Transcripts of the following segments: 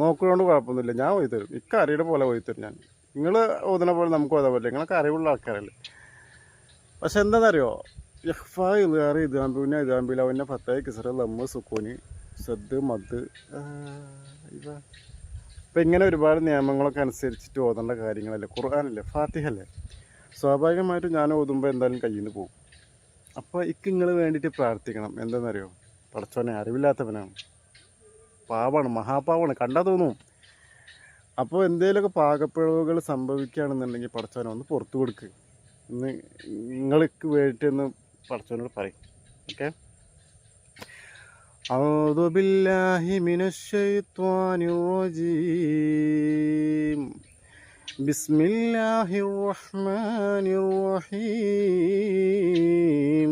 നോക്കുന്നതുകൊണ്ട് കുഴപ്പമൊന്നുമില്ല. ഞാൻ പോയി തരും ഇക്ക അറിയുടെ പോലെ പോയി തരും ഞാൻ. നിങ്ങൾ ഓതുന്ന പോലെ നമുക്ക് ഓതാൻ പറ്റില്ല നിങ്ങളൊക്കെ അറിവുള്ള ആൾക്കാരല്ലേ. പക്ഷെ എന്താണെന്നറിയോ ഇഹ്ഫാ ഇതുകാറ് ഇതാമ്പൂന ഇതാമ്പില പിന്നെ ഫത്തായി കിസറ ലമ്മ സുക്കൂന് സദ് മദ്. ഇപ്പം ഇങ്ങനെ ഒരുപാട് നിയമങ്ങളൊക്കെ അനുസരിച്ചിട്ട് ഓതേണ്ട കാര്യങ്ങളല്ലേ. ഖുർആാനല്ലേ. ഫാത്തിഹല്ലേ. സ്വാഭാവികമായിട്ടും ഞാൻ ഓതുമ്പോൾ എന്തായാലും കയ്യിൽ നിന്ന് പോകും അപ്പോൾ ഇക്ക് നിങ്ങൾ വേണ്ടിയിട്ട് പ്രാർത്ഥിക്കണം. എന്താണെന്നറിയോ പടച്ചോനെ അറിവില്ലാത്തവനാണ്. പാവാണ് മഹാപാവാണ് കണ്ടാൽ തോന്നും അപ്പോൾ എന്തെങ്കിലുമൊക്കെ പാകപ്പിഴവുകൾ സംഭവിക്കുകയാണെന്നുണ്ടെങ്കിൽ പടച്ചോനെ ഒന്ന് പുറത്തു കൊടുക്ക് ഇന്ന് നിങ്ങൾക്ക് വേണ്ടിയിട്ട് ഒന്ന് പടച്ചോനോട് പറയും ഓക്കെ أعوذ بالله من الشيطان الرجيم بسم الله الرحمن الرحيم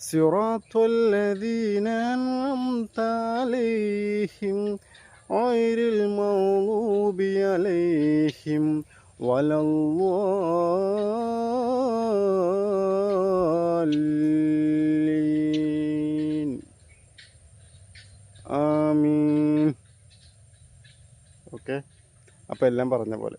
صراط الذين أنعمت عليهم غير المغضوب عليهم ولا الضالين ആമീൻ ഓക്കെ അപ്പോൾ എല്ലാം പറഞ്ഞ പോലെ